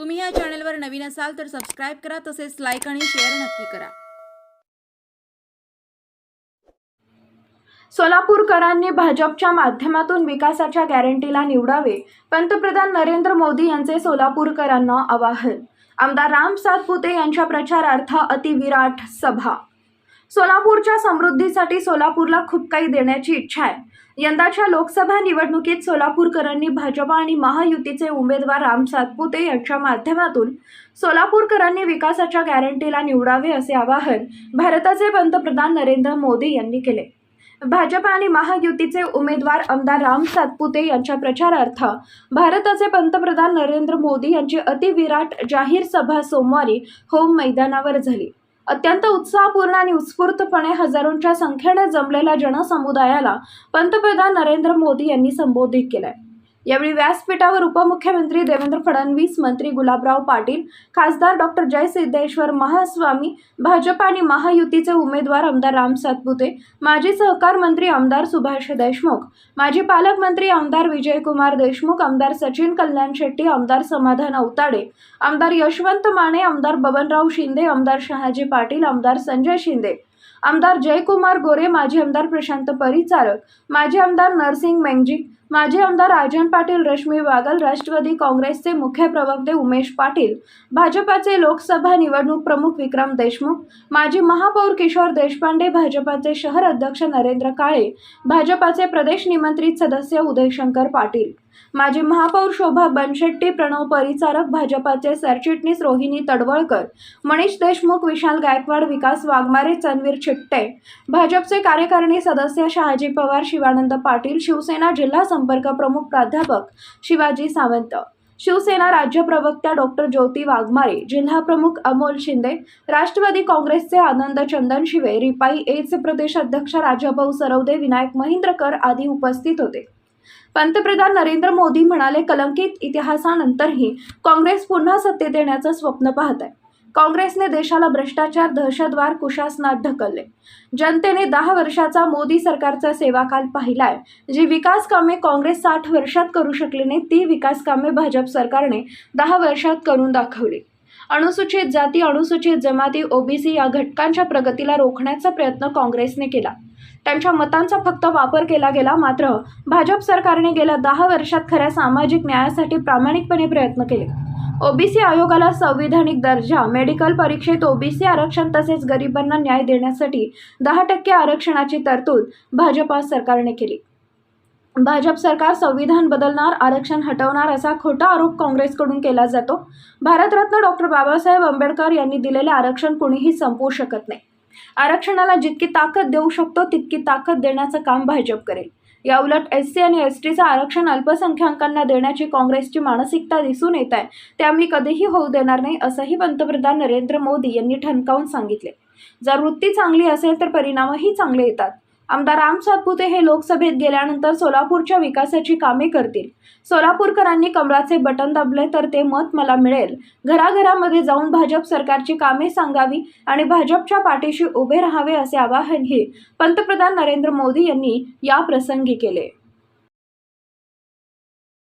तुम्ही या चॅनलवर नवीन असाल तर सबस्क्राईब करा तसेच लाईक आणि शेअर नक्की करा. सोलापूरकरांनी भाजपच्या माध्यमातून विकासाच्या गॅरंटीला निवडावे पंतप्रधान नरेंद्र मोदी यांचे सोलापूरकरांना आवाहन. आमदार राम सातपुते यांच्या प्रचारार्थ अतिविराट सभा. सोलापूरच्या समृद्धीसाठी सोलापूरला खूप काही देण्याची इच्छा आहे. यंदाच्या लोकसभा निवडणुकीत सोलापूरकरांनी भाजपा आणि महायुतीचे उमेदवार राम सातपुते यांच्या माध्यमातून सोलापूरकरांनी विकासाच्या गॅरंटीला निवडावे असे आवाहन भारताचे पंतप्रधान नरेंद्र मोदी यांनी केले. भाजप आणि महायुतीचे उमेदवार आमदार राम सातपुते यांच्या प्रचारार्थ भारताचे पंतप्रधान नरेंद्र मोदी यांची अतिविराट जाहीर सभा सोमवारी होम मैदानावर झाली. अत्यंत उत्साहपूर्ण आणि उत्स्फूर्तपणे हजारोंच्या संख्येने जमलेल्या जनसमुदायाला पंतप्रधान नरेंद्र मोदी यांनी संबोधित केलंय. यावेळी व्यासपीठावर उपमुख्यमंत्री देवेंद्र फडणवीस मंत्री गुलाबराव पाटील खासदार डॉक्टर जय सिद्धेश्वर महास्वामी भाजप आणि महायुतीचे उमेदवार आमदार राम सातपुते माजी सहकार मंत्री आमदार सुभाष देशमुख माजी पालकमंत्री आमदार विजयकुमार देशमुख आमदार सचिन कल्याण शेट्टी आमदार समाधान अवताडे आमदार यशवंत माने आमदार बबनराव शिंदे आमदार शहाजी पाटील आमदार संजय शिंदे आमदार जयकुमार गोरे माजी आमदार प्रशांत परिचारक माजी आमदार नरसिंग मेंगजी माजी आमदार राजन पाटील रश्मी वागल राष्ट्रवादी काँग्रेसचे मुख्य प्रवक्ते उमेश पाटील भाजपाचे लोकसभा निवडणूक प्रमुख विक्रम देशमुख माजी महापौर किशोर देशपांडे भाजपाचे शहर अध्यक्ष नरेंद्र काळे भाजपाचे प्रदेश निमंत्रित सदस्य उदयशंकर पाटील. माजी महापौर शोभा बनशेट्टी प्रणव परिचारक भाजपाचे सरचिटणीस रोहिणी तडवळकर मनीष देशमुख विशाल गायकवाड विकास वाघमारे चनवीर छिट्टे भाजपचे कार्यकारिणी सदस्य शहाजी पवार शिवानंद पाटील शिवसेना जिल्हा संपर्क प्रमुख प्राध्यापक शिवाजी सावंत शिवसेना राज्य प्रवक्त्या डॉक्टर ज्योती वाघमारे जिल्हा प्रमुख अमोल शिंदे राष्ट्रवादी काँग्रेसचे आनंद चंदन शिवे रिपाई एचे प्रदेश अध्यक्ष राजाभाऊ सरवदे विनायक महिंद्रकर आदी उपस्थित होते. पंतप्रधान नरेंद्र मोदी म्हणाले कलंकित इतिहासानंतरही काँग्रेस पुन्हा सत्तेत येण्याचं स्वप्न पाहत आहे. काँग्रेसने देशाला भ्रष्टाचार दहशतवाद कुशासनात ढकलले. जनतेने दहा वर्षाचा मोदी सरकारचा सेवाकाल पाहिलाय जी विकास कामे काँग्रेस साठ वर्षात करू शकली नाही ती विकास कामे भाजप सरकारने दहा वर्षात करून दाखवली. अनुसूचित जाती अनुसूचित जमाती ओबीसी या घटकांच्या प्रगतीला रोखण्याचा प्रयत्न काँग्रेसने केला. त्यांच्या मतांचा फक्त वापर केला गेला मात्र भाजप सरकारने गेल्या दहा वर्षात खऱ्या सामाजिक न्यायासाठी प्रामाणिकपणे प्रयत्न केले. ओबीसी आयोगाला संविधानिक दर्जा मेडिकल परीक्षेत ओबीसी आरक्षण तसेच गरिबांना न्याय देण्यासाठी दहा टक्के आरक्षणाची तरतूद भाजपा सरकारने केली. भाजप सरकार संविधान बदलणार आरक्षण हटवणार असा खोटा आरोप काँग्रेसकडून केला जातो. भारतरत्न डॉक्टर बाबासाहेब आंबेडकर यांनी दिलेले आरक्षण कोणीही संपवू शकत नाही. आरक्षणाला जितकी ताकद देऊ शकतो तितकी ताकद देण्याचं काम भाजप करेल. याउलट एस सी आणि एस टीचं आरक्षण अल्पसंख्याकांना देण्याची काँग्रेसची मानसिकता दिसून येत आहे ते आम्ही कधीही होऊ देणार नाही असंही पंतप्रधान नरेंद्र मोदी यांनी ठणकावून सांगितले. जर वृत्ती चांगली असेल तर परिणामही चांगले येतात. आमदार राम सातपुते हे लोकसभेत गेल्यानंतर सोलापूरच्या विकासाची कामे करतील. सोलापूरकरांनी कमळाचे बटन दाबले तर ते मत मला मिळेल. घराघरामध्ये जाऊन भाजप सरकारची कामे सांगावी आणि भाजपच्या पाठीशी उभे राहावे असे आवाहनही पंतप्रधान नरेंद्र मोदी यांनी या प्रसंगी केले.